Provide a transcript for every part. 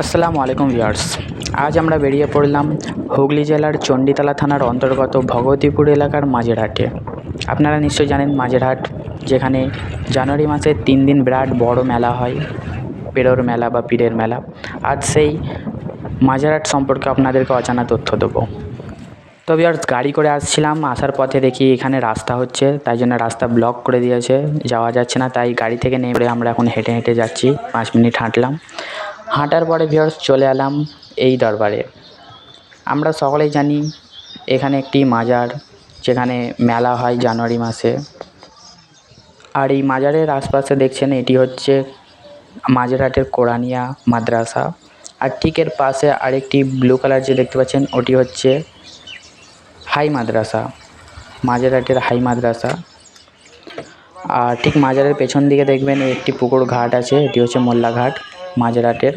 আসসালামু আলাইকুম ভিউয়ার্স। আজ আমরা বেরিয়ে পড়লাম হুগলি জেলার চণ্ডীতলা থানার অন্তর্গত ভগবতীপুর এলাকার মাঝেরহাটে। আপনারা নিশ্চয়ই জানেন মাঝেরহাট, যেখানে জানুয়ারি মাসের তিন দিন বিরাট বড় মেলা হয়, পেরোর মেলা বা পীরের মেলা। আজ সেই মাঝেরহাট সম্পর্কে আপনাদেরকে অজানা তথ্য দেবো। তো ভিউয়ার্স, গাড়ি করে আসছিলাম, আসার পথে দেখি এখানে রাস্তা হচ্ছে, তাই জন্য রাস্তা ব্লক করে দিয়েছে, যাওয়া যাচ্ছে না, তাই গাড়ি থেকে নেমে আমরা এখন হেঁটে হেঁটে যাচ্ছি, পাঁচ মিনিট হাঁটলাম। হাঁটার পরে ভিউয়ার্স চলে এলাম এই দরবারে। আমরা সকলেই জানি এখানে একটি মাজার, যেখানে মেলা হয় জানুয়ারি মাসে। আর এই মাজারের আশপাশে দেখছেন এটি হচ্ছে মাঝেরহাটের কোরানিয়া মাদ্রাসা। আর ঠিক এর পাশে আরেকটি ব্লু কালার যে দেখতে পাচ্ছেন, ওটি হচ্ছে হাই মাদ্রাসা, মাঝেরহাটের হাই মাদ্রাসা। আর ঠিক মাজারের পেছন দিকে দেখবেন একটি পুকুর ঘাট আছে, এটি হচ্ছে মোল্লা ঘাট মাঝেরহাটের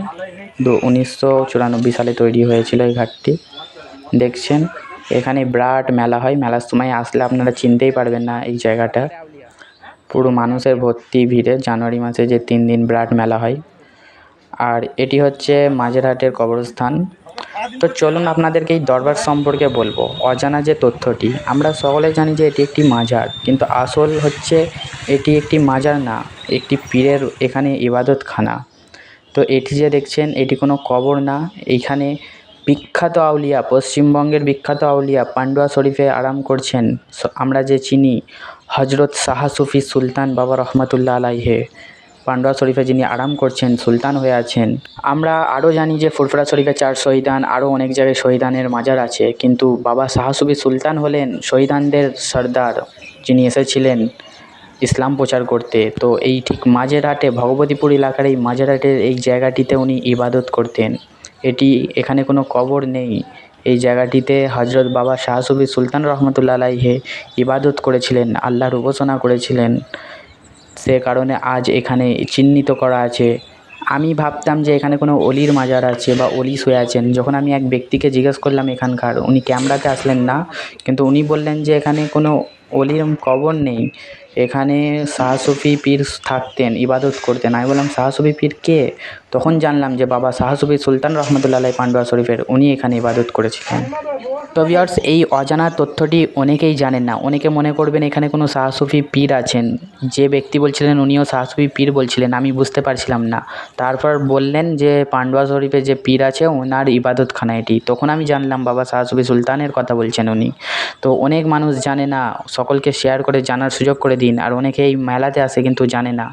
দু উনিশশো চুরানব্বই সালে তৈরি হয়েছিল এই ঘাটটি দেখছেন, এখানে বিরাট মেলা হয়। মেলার সময় আসলে আপনারা চিনতেই পারবেন না এই জায়গাটা। পুরো মানুষের ভর্তি ভিড়ে জানুয়ারি মাসে যে তিন দিন বিরাট মেলা হয়। আর এটি হচ্ছে মাঝেরহাটের কবরস্থান। তো চলুন আপনাদেরকে এই দরবার সম্পর্কে বলব। অজানা যে তথ্যটি, আমরা সকলে জানি যে এটি একটি মাজার। কিন্তু আসল হচ্ছে এটি একটি মাজার না, একটি পীরের এখানে ইবাদতখানা। তো এটি যে দেখছেন, এটি কোনো কবর না। এইখানে বিখ্যাত আউলিয়া, পশ্চিমবঙ্গের বিখ্যাত আউলিয়া পান্ডুয়া শরীফে আরাম করছেন। আমরা যে চিনি হজরত শাহ সুফি সুলতান বাবা রহমতুল্লাহ আলাইহে, পান্ডুয়া শরীফে যিনি আরাম করছেন, সুলতান হয়ে আছেন। আমরা আরও জানি যে ফুরফুরা শরীফে চার শহীদান, আরও অনেক জায়গায় শহীদানের মাজার আছে। কিন্তু বাবা শাহ সুফি সুলতান হলেন শহীদানদের সর্দার যিনি এসেছিলেন। ইসলাম প্রচার করতে। তো এই ঠিক মাঝেরহাটে, ভগবতীপুর এলাকার এই মাঝেরহাটের এই জায়গাটিতে উনি ইবাদত করতেন। এটি এখানে কোনো কবর নেই। এই জায়গাটিতে হজরত বাবা শাহ সুফি সুলতান রহমতুল্লাহ আলাইহে ইবাদত করেছিলেন, আল্লাহর উপাসনা করেছিলেন। সে কারণে আজ এখানে চিহ্নিত করা আছে। আমি ভাবতাম যে এখানে কোনো অলির মাজার আছে বা অলি শুয়ে আছেন। যখন আমি এক ব্যক্তিকে জিজ্ঞেস করলাম এখানকার, উনি ক্যামেরাতে আসলেন না। কিন্তু উনি বললেন যে এখানে কোনো অলির কবর নেই। এখানে শাহ সুফি পীর থাকতেন, ইবাদত করতেন। আমি বললাম শাহ সুফি পীর কে? তখন জানলাম যে বাবা শাহ সুফি সুলতান রহমতুল্লাহ আলাই পান্ডুয়া শরীফের উনি এখানে ইবাদত করেছিলেন। তো এই অজানা তথ্যটি অনেকেই জানেন না। অনেকে মনে করবেন এখানে কোনো শাহ সুফি পীর আছেন। যে ব্যক্তি বলছিলেন, উনিও শাহ সুফি পীর বলছিলেন, আমি বুঝতে পারছিলাম না। তারপর বললেন যে পান্ডুয়া শরীফে যে পীর আছে, ওনার ইবাদতখানা এটি। তখন আমি জানলাম, বাবা শাহ সুফি সুলতানের কথা বলছেন উনি। তো অনেক মানুষ জানে না, সকলকে শেয়ার করে, জানার সুযোগ করে দিন আর অনেকেই মেলাতে আসে কিন্তু জানে না।